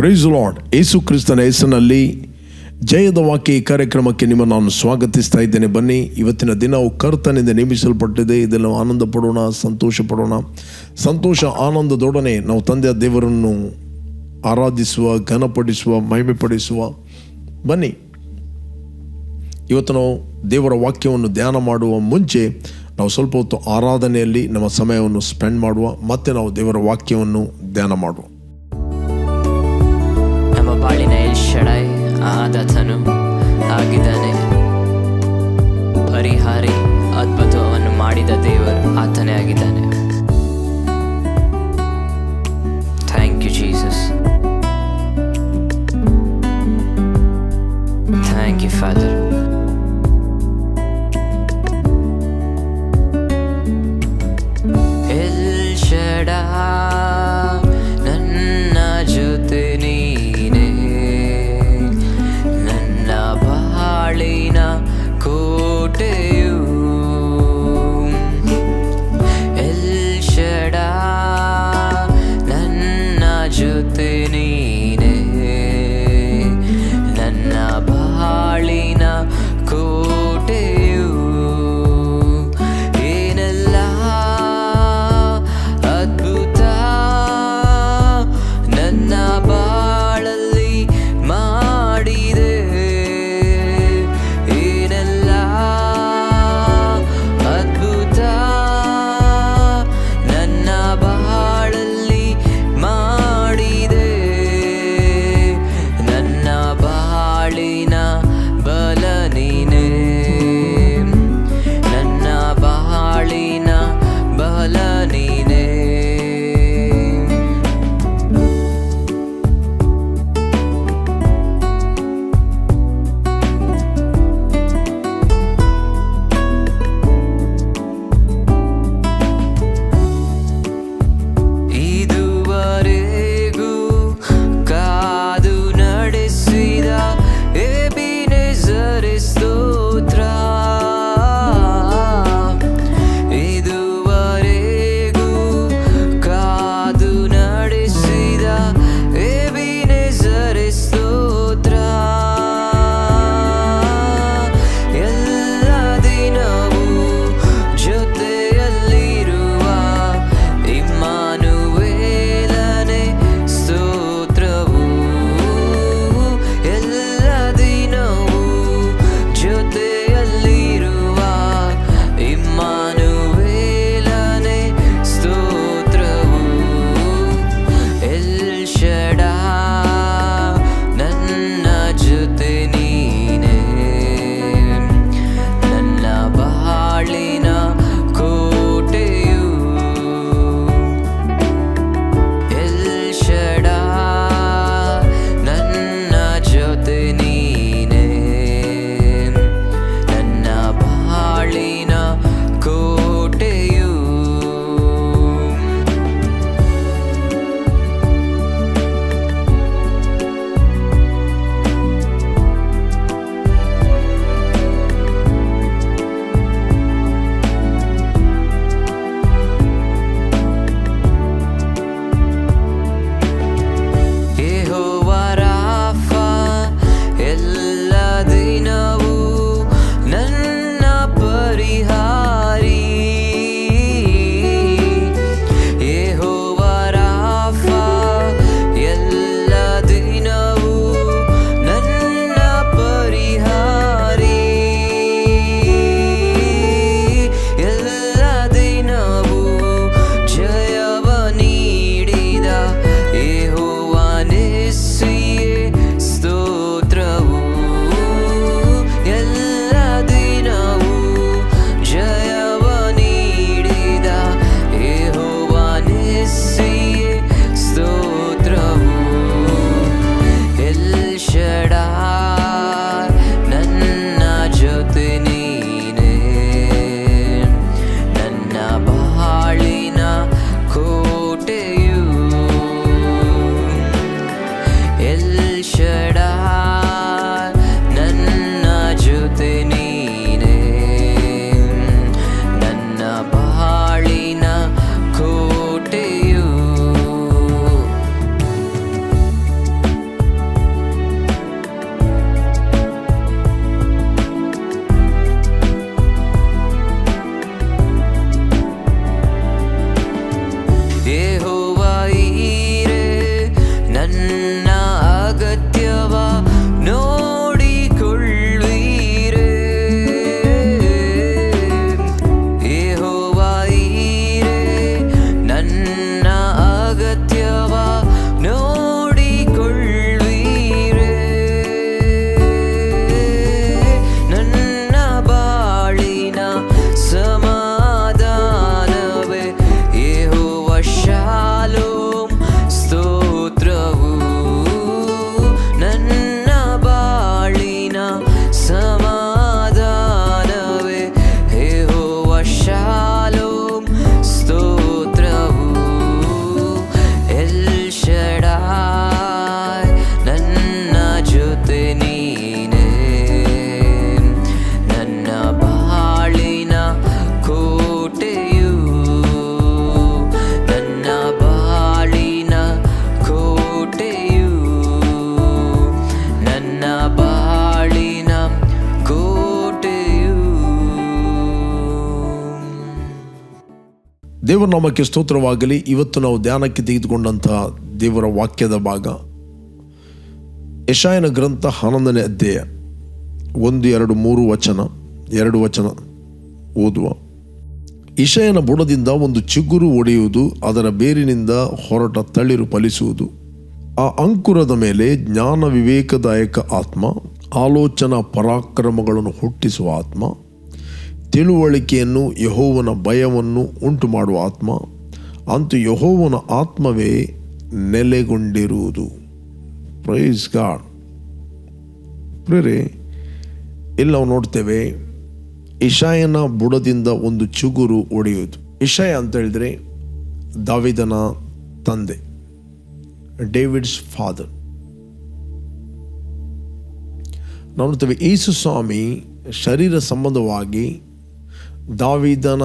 Price lord ಯೇಸು ಕ್ರಿಸ್ತನ ಹೆಸರಿನಲ್ಲಿ ಜಯದ ವಾಕ್ಯ ಈ ಕಾರ್ಯಕ್ರಮಕ್ಕೆ ನಿಮ್ಮ ನಾನು ಸ್ವಾಗತಿಸ್ತಾ ಇದ್ದೇನೆ. ಬನ್ನಿ, ಇವತ್ತಿನ ದಿನವು ಕರ್ತನಿಂದ ನೇಮಿಸಲ್ಪಟ್ಟಿದೆ. ಇದೆಲ್ಲ ಆನಂದ ಪಡೋಣ ಸಂತೋಷ ಪಡೋಣ ಸಂತೋಷ, ಆನಂದದೊಡನೆ ನಾವು ತಂದೆಯ ದೇವರನ್ನು ಆರಾಧಿಸುವ, ಘನಪಡಿಸುವ, ಮಹಿಮೆಪಡಿಸುವ. ಬನ್ನಿ, ಇವತ್ತು ನಾವು ದೇವರ ವಾಕ್ಯವನ್ನು ಧ್ಯಾನ ಮಾಡುವ ಮುಂಚೆ ನಾವು ಸ್ವಲ್ಪ ಹೊತ್ತು ಆರಾಧನೆಯಲ್ಲಿ ನಮ್ಮ ಸಮಯವನ್ನು ಸ್ಪೆಂಡ್ ಮಾಡುವ. ಮತ್ತೆ ನಾವು ದೇವರ ವಾಕ್ಯವನ್ನು ಧ್ಯಾನ ಮಾಡುವ. ಆದಾತನು ಆಗಿದ್ದಾನೆ. ಪರಿಹಾರಿ ಅದ್ಭುತವನ್ನು ಮಾಡಿದ ದೇವರು ಆತನೇ ಆಗಿದ್ದಾನೆ. Thank you Jesus thank you father ದೇವರ ನಾಮಕ್ಕೆ ಸ್ತೋತ್ರವಾಗಲಿ, ಇವತ್ತು ನಾವು ಧ್ಯಾನಕ್ಕೆ ತೆಗೆದುಕೊಂಡಂತಹ ದೇವರ ವಾಕ್ಯದ ಭಾಗ. ಯಶಾಯನ ಗ್ರಂಥ ಹನ್ನೊಂದನೇ ಅಧ್ಯಾಯ, ಒಂದು, ಎರಡು, ಮೂರು ವಚನ, ಎರಡು ವಚನ ಓದುವ. ಇಶಯನ ಬುಡದಿಂದ ಒಂದು ಚಿಗುರು ಒಡೆಯುವುದು, ಅದರ ಬೇರಿನಿಂದ ಹೊರಟ ತಳಿರು ಫಲಿಸುವುದು. ಆ ಅಂಕುರದ ಮೇಲೆ ಜ್ಞಾನ ವಿವೇಕದಾಯಕ ಆತ್ಮ, ಆಲೋಚನಾ ಪರಾಕ್ರಮಗಳನ್ನು ಹುಟ್ಟಿಸುವ ಆತ್ಮ ತಿಳುವಳಿಕೆಯನ್ನು ಯಹೋವನ ಭಯವನ್ನು ಉಂಟು ಮಾಡುವ ಆತ್ಮ, ಅಂತೂ ಯಹೋವನ ಆತ್ಮವೇ ನೆಲೆಗೊಂಡಿರುವುದು. ಪ್ರೈಸ್ ಗಾಡ್ ಪ್ರೇರೆ ಇಲ್ಲಿ ನಾವು ನೋಡ್ತೇವೆ ಇಶಾಯನ ಬುಡದಿಂದ ಒಂದು ಚಿಗುರು ಒಡೆಯುವುದು. ಇಶಾಯ ಅಂತ ಹೇಳಿದ್ರೆ ದಾವಿದನ ತಂದೆ, ಡೇವಿಡ್ಸ್ ಫಾದರ್. ನಾವು ನೋಡ್ತೇವೆ, ಯೇಸು ಸ್ವಾಮಿ ಶರೀರ ಸಂಬಂಧವಾಗಿ ದಾವಿದನ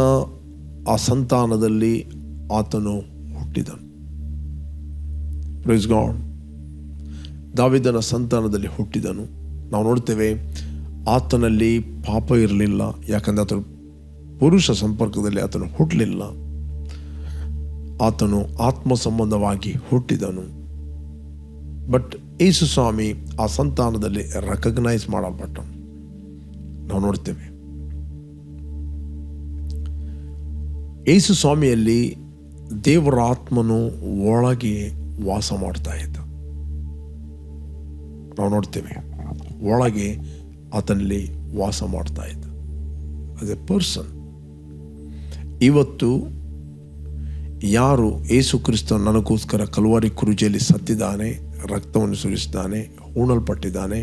ಆ ಸಂತಾನದಲ್ಲಿ ಆತನು ಹುಟ್ಟಿದನು. ಪ್ರೈಸ್ ಗಾಡ್ ದಾವಿದನ ಸಂತಾನದಲ್ಲಿ ಹುಟ್ಟಿದನು. ನಾವು ನೋಡ್ತೇವೆ, ಆತನಲ್ಲಿ ಪಾಪ ಇರಲಿಲ್ಲ, ಯಾಕಂದರೆ ಆತನು ಪುರುಷ ಸಂಪರ್ಕದಲ್ಲಿ ಆತನು ಹುಟ್ಟಲಿಲ್ಲ ಆತನು ಆತ್ಮ ಸಂಬಂಧವಾಗಿ ಹುಟ್ಟಿದನು. ಬಟ್ ಯೇಸು ಸ್ವಾಮಿ ಆ ಸಂತಾನದಲ್ಲಿ ರೆಕಗ್ನೈಸ್ ಮಾಡಲ್ಪಟ್ಟನು. ನಾವು ನೋಡ್ತೇವೆ ಯೇಸು ಸ್ವಾಮಿಯಲ್ಲಿ ದೇವರ ಆತ್ಮನು ಒಳಗೆ ವಾಸ ಮಾಡ್ತಾ ಇದ್ದ. ನಾವು ನೋಡ್ತೇವೆ, ಒಳಗೆ ಆತನಲ್ಲಿ ವಾಸ ಮಾಡ್ತಾ ಇದ್ದ. ಆಸ್ ಎ ಪರ್ಸನ್ ಇವತ್ತು ಯಾರು ಏಸು ಕ್ರಿಸ್ತ ನನಗೋಸ್ಕರ ಕಲ್ವಾರಿ ಕುರುಜಿಯಲ್ಲಿ ಸತ್ತಿದ್ದಾನೆ, ರಕ್ತವನ್ನು ಸುರಿಸಿದ್ದಾನೆ, ಹೂಣಲ್ಪಟ್ಟಿದ್ದಾನೆ,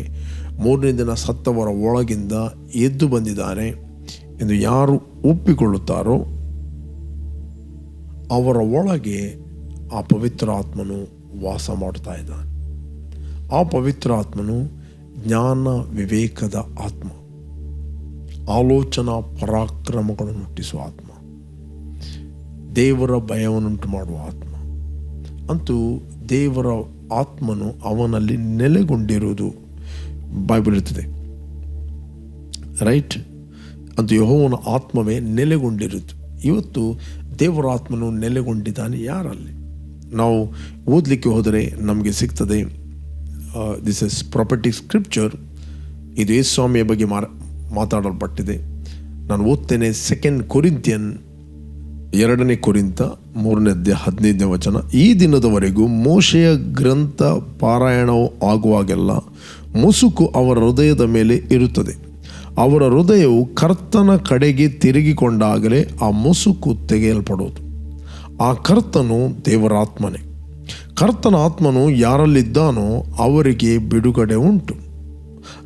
ಮೂರನೇ ದಿನ ಸತ್ತವರ ಒಳಗಿಂದ ಎದ್ದು ಬಂದಿದ್ದಾನೆ ಎಂದು ಯಾರು ಒಪ್ಪಿಕೊಳ್ಳುತ್ತಾರೋ ಅವರ ಒಳಗೆ ಆ ಪವಿತ್ರ ಆತ್ಮನು ವಾಸ ಮಾಡ್ತಾ ಇದ್ದಾನೆ. ಆ ಪವಿತ್ರ ಆತ್ಮನು ಜ್ಞಾನ ವಿವೇಕದ ಆತ್ಮ. ಆಲೋಚನಾ ಪರಾಕ್ರಮಗಳನ್ನು ಹುಟ್ಟಿಸುವ ಆತ್ಮ. ದೇವರ ಭಯವನ್ನುಂಟು ಮಾಡುವ ಆತ್ಮ. ಅಂತೂ ದೇವರ ಆತ್ಮನು ಅವನಲ್ಲಿ ನೆಲೆಗೊಂಡಿರುವುದು ಬೈಬಲ್ ಇರ್ತದೆ ರೈಟ್? ಅಂತ ಯಹೋವನ ಆತ್ಮವೇ ನೆಲೆಗೊಂಡಿರುವುದು. ಇವತ್ತು ದೇವರ ಆತ್ಮನು ನೆಲೆಗೊಂಡಿದ್ದಾನೆ. ಯಾರಲ್ಲಿ? ನಾವು ಓದಲಿಕ್ಕೆ ಹೋದರೆ ನಮಗೆ ಸಿಗ್ತದೆ ದಿಸ್ ಇಸ್ ಪ್ರಾಪರ್ಟಿ ಸ್ಕ್ರಿಪ್ಚರ್ ಇದು ಯೇಸು ಸ್ವಾಮಿಯ ಬಗ್ಗೆ ಮಾತಾಡಲ್ಪಟ್ಟಿದೆ. ನಾನು ಓದ್ತೇನೆ ಸೆಕೆಂಡ್ ಕೊರಿಂತಿಯನ್ ಎರಡನೇ ಕೊರಿಂತ ಮೂರನೇ ಅಧ್ಯಾಯ ಹದಿನೈದನೇ ವಚನ. ಈ ದಿನದವರೆಗೂ ಮೋಶೆಯ ಗ್ರಂಥ ಪಾರಾಯಣವು ಆಗುವಾಗೆಲ್ಲ ಮುಸುಕು ಅವರ ಹೃದಯದ ಮೇಲೆ ಇರುತ್ತದೆ. ಅವರ ಹೃದಯವು ಕರ್ತನ ಕಡೆಗೆ ತಿರುಗಿಕೊಂಡಾಗಲೇ ಆ ಮುಸುಕು ತೆಗೆಯಲ್ಪಡುವುದು. ಆ ಕರ್ತನು ದೇವರಾತ್ಮನೇ. ಕರ್ತನ ಆತ್ಮನು ಯಾರಲ್ಲಿದ್ದಾನೋ ಅವರಿಗೆ ಬಿಡುಗಡೆ ಉಂಟು.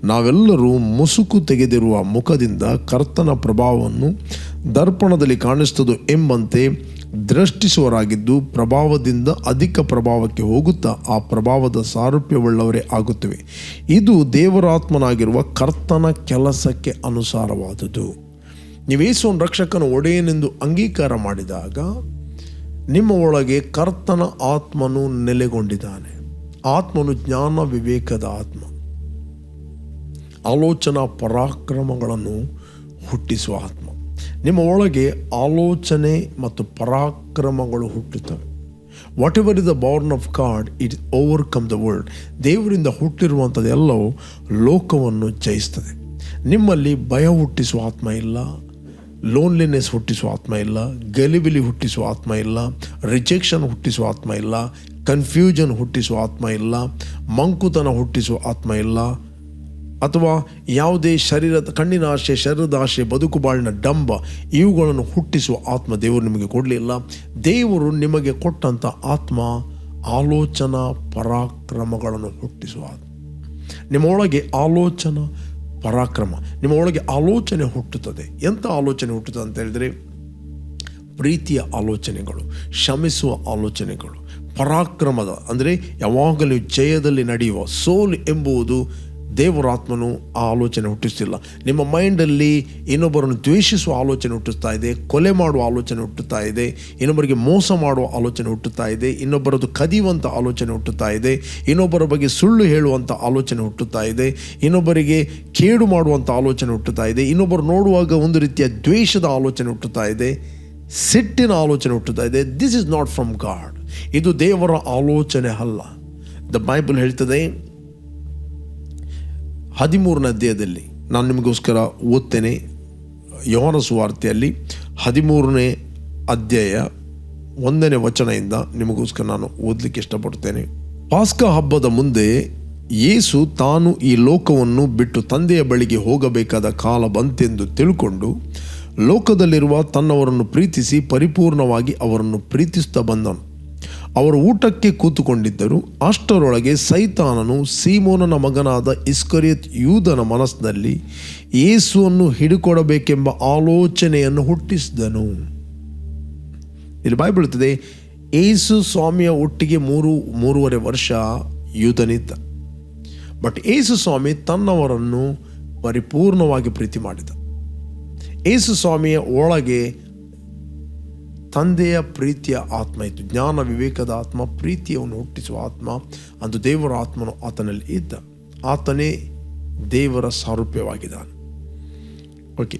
ನಾವೆಲ್ಲರೂ ಮುಸುಕು ತೆಗೆದಿರುವ ಮುಖದಿಂದ ಕರ್ತನ ಪ್ರಭಾವವನ್ನು ದರ್ಪಣದಲ್ಲಿ ಕಾಣಿಸ್ತದೋ ಎಂಬಂತೆ ದೃಷ್ಟಿಸುವರಾಗಿದ್ದು ಪ್ರಭಾವದಿಂದ ಅಧಿಕ ಪ್ರಭಾವಕ್ಕೆ ಹೋಗುತ್ತಾ ಆ ಪ್ರಭಾವದ ಸಾರೂಪ್ಯವುಳ್ಳವರೇ ಆಗುತ್ತವೆ. ಇದು ದೇವರಾತ್ಮನಾಗಿರುವ ಕರ್ತನ ಕೆಲಸಕ್ಕೆ ಅನುಸಾರವಾದುದು. ನೀವೇಸೋನ್ ರಕ್ಷಕನ ಒಡೆಯನೆಂದು ಅಂಗೀಕಾರ ಮಾಡಿದಾಗ ನಿಮ್ಮ ಒಳಗೆ ಕರ್ತನ ಆತ್ಮನು ನೆಲೆಗೊಂಡಿದ್ದಾನೆ. ಆತ್ಮನು ಜ್ಞಾನ ವಿವೇಕದ ಆತ್ಮ. ಆಲೋಚನಾ ಪರಾಕ್ರಮಗಳನ್ನು ಹುಟ್ಟಿಸುವ ಆತ್ಮ. ನಿಮ್ಮ ಒಳಗೆ ಆಲೋಚನೆ ಮತ್ತು ಪರಾಕ್ರಮಗಳು ಹುಟ್ಟುತ್ತವೆ. Whatever is the born of God it overcome the world ದೇವರಿಂದ ಹುಟ್ಟಿರುವಂಥದ್ದು ಎಲ್ಲವೂ ಲೋಕವನ್ನು ಜಯಿಸ್ತದೆ. ನಿಮ್ಮಲ್ಲಿ ಭಯ ಹುಟ್ಟಿಸುವ ಆತ್ಮ ಇಲ್ಲ ಲೋನ್ಲಿನೆಸ್ ಹುಟ್ಟಿಸುವ ಆತ್ಮ ಇಲ್ಲ, ಗಲಿಬಿಲಿ ಹುಟ್ಟಿಸುವ ಆತ್ಮ ಇಲ್ಲ ರಿಜೆಕ್ಷನ್ ಹುಟ್ಟಿಸುವ ಆತ್ಮ ಇಲ್ಲ ಕನ್ಫ್ಯೂಷನ್ ಹುಟ್ಟಿಸುವ ಆತ್ಮ ಇಲ್ಲ, ಮಂಕುತನ ಹುಟ್ಟಿಸುವ ಆತ್ಮ ಇಲ್ಲ ಅಥವಾ ಯಾವುದೇ ಶರೀರದ ಕಣ್ಣಿನ ಆಶೆ ಶರೀರದ ಆಶೆ ಬದುಕು ಬಾಳಿನ ಡಂಬ, ಇವುಗಳನ್ನು ಹುಟ್ಟಿಸುವ ಆತ್ಮ ದೇವರು ನಿಮಗೆ ಕೊಡಲಿಲ್ಲ. ದೇವರು ನಿಮಗೆ ಕೊಟ್ಟಂಥ ಆತ್ಮ ಆಲೋಚನಾ ಪರಾಕ್ರಮಗಳನ್ನು ಹುಟ್ಟಿಸುವ ನಿಮ್ಮೊಳಗೆ ಆಲೋಚನಾ ಪರಾಕ್ರಮ, ನಿಮ್ಮೊಳಗೆ ಆಲೋಚನೆ ಹುಟ್ಟುತ್ತದೆ. ಎಂಥ ಆಲೋಚನೆ ಹುಟ್ಟುತ್ತದೆ ಅಂತ ಹೇಳಿದರೆ, ಪ್ರೀತಿಯ ಆಲೋಚನೆಗಳು, ಶ್ರಮಿಸುವ ಆಲೋಚನೆಗಳು, ಪರಾಕ್ರಮದ, ಅಂದರೆ ಯಾವಾಗಲೂ ಜಯದಲ್ಲಿ ನಡೆಯುವ ಸೋಲು ಎಂಬುದು ದೇವರಾತ್ಮನು ಆ ಆಲೋಚನೆ ಹುಟ್ಟಿಸ್ತಿಲ್ಲ. ನಿಮ್ಮ ಮೈಂಡಲ್ಲಿ ಇನ್ನೊಬ್ಬರನ್ನು ದ್ವೇಷಿಸುವ ಆಲೋಚನೆ ಹುಟ್ಟಿಸ್ತಾ ಇದೆ, ಕೊಲೆ ಮಾಡುವ ಆಲೋಚನೆ ಹುಟ್ಟುತ್ತಾ ಇದೆ, ಇನ್ನೊಬ್ಬರಿಗೆ ಮೋಸ ಮಾಡುವ ಆಲೋಚನೆ ಹುಟ್ಟುತ್ತಾ ಇದೆ ಇನ್ನೊಬ್ಬರದ್ದು ಕದಿಯುವಂಥ ಆಲೋಚನೆ ಹುಟ್ಟುತ್ತಾ ಇದೆ, ಇನ್ನೊಬ್ಬರ ಬಗ್ಗೆ ಸುಳ್ಳು ಹೇಳುವಂಥ ಆಲೋಚನೆ ಹುಟ್ಟುತ್ತಾ ಇದೆ, ಇನ್ನೊಬ್ಬರಿಗೆ ಕೇಡು ಮಾಡುವಂಥ ಆಲೋಚನೆ ಹುಟ್ಟುತ್ತಾ ಇದೆ, ಇನ್ನೊಬ್ಬರು ನೋಡುವಾಗ ಒಂದು ರೀತಿಯ ದ್ವೇಷದ ಆಲೋಚನೆ ಹುಟ್ಟುತ್ತಾ ಇದೆ, ಸಿಟ್ಟಿನ ಆಲೋಚನೆ ಹುಟ್ಟುತ್ತಾ ಇದೆ. This is not from God ಇದು ದೇವರ ಆಲೋಚನೆ ಅಲ್ಲ. ದ ಬೈಬಲ್ ಹೇಳ್ತದೆ ಹದಿಮೂರನೇ ಅಧ್ಯಾಯದಲ್ಲಿ ನಾನು ನಿಮಗೋಸ್ಕರ ಓದ್ತೇನೆ. ಯೋನ ಸುವಾರ್ತೆಯಲ್ಲಿ ಹದಿಮೂರನೇ ಅಧ್ಯಾಯ ಒಂದನೇ ವಚನದಿಂದ ನಿಮಗೋಸ್ಕರ ನಾನು ಓದಲಿಕ್ಕೆ ಇಷ್ಟಪಡ್ತೇನೆ ಪಾಸ್ಕ ಹಬ್ಬದ ಮುಂದೆ ಯೇಸು ತಾನು ಈ ಲೋಕವನ್ನು ಬಿಟ್ಟು ತಂದೆಯ ಬಳಿಗೆ ಹೋಗಬೇಕಾದ ಕಾಲ ಬಂತೆಂದು ತಿಳ್ಕೊಂಡು ಲೋಕದಲ್ಲಿರುವ ತನ್ನವರನ್ನು ಪ್ರೀತಿಸಿ ಪರಿಪೂರ್ಣವಾಗಿ ಅವರನ್ನು ಪ್ರೀತಿಸುತ್ತಾ ಬಂದನು. ಅವರು ಊಟಕ್ಕೆ ಕೂತುಕೊಂಡಿದ್ದರು. ಅಷ್ಟರೊಳಗೆ ಸೈತಾನನು ಸೀಮೋನನ ಮಗನಾದ ಇಸ್ಕರಿಯತ್ ಯೂದನ ಮನಸ್ಸಿನಲ್ಲಿ ಯೇಸುವನ್ನು ಹಿಡಿಕೊಡಬೇಕೆಂಬ ಆಲೋಚನೆಯನ್ನು ಹುಟ್ಟಿಸಿದನು. ಇಲ್ಲಿ ಬಾಯ್ಬಿಡುತ್ತದೆ ಏಸು ಸ್ವಾಮಿಯ ಒಟ್ಟಿಗೆ ಮೂರು, ಮೂರುವರೆ ವರ್ಷ ಯೂದನಿದ್ದ. ಬಟ್ ಏಸು ಸ್ವಾಮಿ ತನ್ನವರನ್ನು ಪರಿಪೂರ್ಣವಾಗಿ ಪ್ರೀತಿ ಮಾಡಿದ. ಏಸು ಸ್ವಾಮಿಯ ಒಳಗೆ ತಂದೆಯ ಪ್ರೀತಿಯ ಆತ್ಮ ಇತ್ತು. ಜ್ಞಾನ ವಿವೇಕದ ಆತ್ಮ, ಪ್ರೀತಿಯನ್ನು ಹುಟ್ಟಿಸುವ ಆತ್ಮ, ಅಂದು ದೇವರ ಆತ್ಮನು ಆತನಲ್ಲಿ ಇದ್ದ. ಆತನೇ ದೇವರ ಸಾರೂಪ್ಯವಾಗಿದ್ದಾನೆ. ಓಕೆ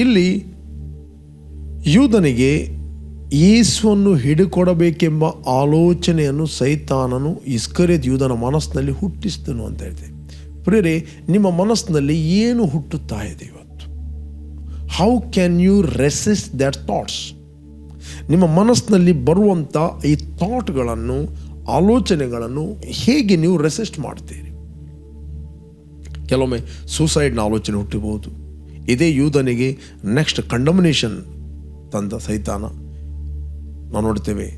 ಇಲ್ಲಿ ಯೂದನಿಗೆ ಯೇಸುವನ್ನು ಹಿಡಿಕೊಡಬೇಕೆಂಬ ಆಲೋಚನೆಯನ್ನು ಸೈತಾನನು ಇಸ್ಕರೆ ಯೂದನ ಮನಸ್ಸಿನಲ್ಲಿ ಹುಟ್ಟಿಸಿದನು ಅಂತ ಹೇಳಿದೆ ಪ್ರೇರೆ ನಿಮ್ಮ ಮನಸ್ಸಿನಲ್ಲಿ ಏನು ಹುಟ್ಟುತ್ತಾ ಇದೆ ಇವತ್ತು? How can you resist that thoughts ನಿಮ್ಮ ಮನಸ್ಸಿನಲ್ಲಿ ಬರುವಂಥ ಈ ಥಾಟ್ಗಳನ್ನು ಆಲೋಚನೆಗಳನ್ನು ಹೇಗೆ ನೀವು ರೆಸಿಸ್ಟ್ ಮಾಡ್ತೀರಿ? ಕೆಲವೊಮ್ಮೆ ಸೂಸೈಡ್ನ ಆಲೋಚನೆ ಹುಟ್ಟಿಬಹುದು. ಇದೇ ಯೂಧನಿಗೆ ನೆಕ್ಸ್ಟ್ ಕಂಡಮಿನೇಷನ್ ತಂದ ಸೈತಾನ. ನಾವು ನೋಡ್ತೇವೆ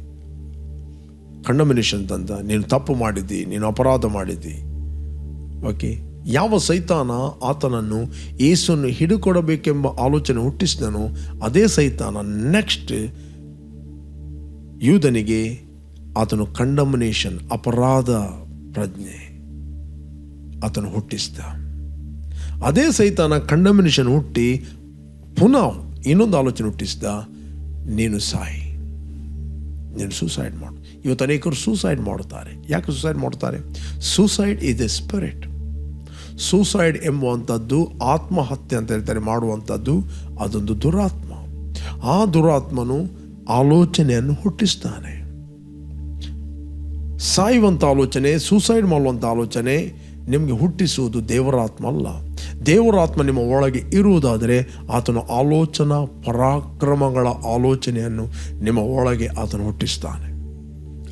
ಕಂಡಮಿನೇಷನ್ ತಂದ, ನೀನು ತಪ್ಪು ಮಾಡಿದ್ದಿ, ನೀನು ಅಪರಾಧ ಮಾಡಿದ್ದಿ. ಓಕೆ, ಯಾವ ಸೈತಾನ ಆತನನ್ನು ಏಸನ್ನು ಹಿಡಿಕೊಡಬೇಕೆಂಬ ಆಲೋಚನೆ ಹುಟ್ಟಿಸಿದನು, ಅದೇ ಸೈತಾನ ನೆಕ್ಸ್ಟ್ ಯೂದನಿಗೆ ಆತನು ಕಂಡಮಿನೇಷನ್ ಅಪರಾಧ ಪ್ರಜ್ಞೆ. ಆತನು ಹುಟ್ಟಿಸಿದ. ಅದೇ ಸೈತಾನ ಕಂಡಮಿನೇಷನ್ ಹುಟ್ಟಿ ಪುನಃ ಇನ್ನೊಂದು ಆಲೋಚನೆ ಹುಟ್ಟಿಸಿದ, ನೀನು ಸಾಯಿ. ನೀನು ಸೂಸೈಡ್ ಮಾಡು. ಇವತ್ತು ಅನೇಕರು ಸೂಸೈಡ್ ಮಾಡುತ್ತಾರೆ. ಯಾಕೆ ಸೂಸೈಡ್ ಮಾಡ್ತಾರೆ suicide is a spirit suicide ಎಂಬುವಂಥದ್ದು ಆತ್ಮಹತ್ಯೆ ಅಂತ ಹೇಳ್ತಾರೆ, ಮಾಡುವಂಥದ್ದು ಅದೊಂದು ದುರಾತ್ಮ. ಆ ದುರಾತ್ಮನು ಆಲೋಚನೆಯನ್ನು ಹುಟ್ಟಿಸ್ತಾನೆ. ಸಾಯುವಂಥ ಆಲೋಚನೆ ಸೂಸೈಡ್ ಮಾಡುವಂಥ ಆಲೋಚನೆ ನಿಮಗೆ ಹುಟ್ಟಿಸುವುದು ದೇವರಾತ್ಮ ಅಲ್ಲ. ದೇವರಾತ್ಮ ನಿಮ್ಮ ಒಳಗೆ ಇರುವುದಾದರೆ ಆತನ ಆಲೋಚನಾ ಪರಾಕ್ರಮಗಳ ಆಲೋಚನೆಯನ್ನು ನಿಮ್ಮ ಒಳಗೆ ಆತನು ಹುಟ್ಟಿಸ್ತಾನೆ.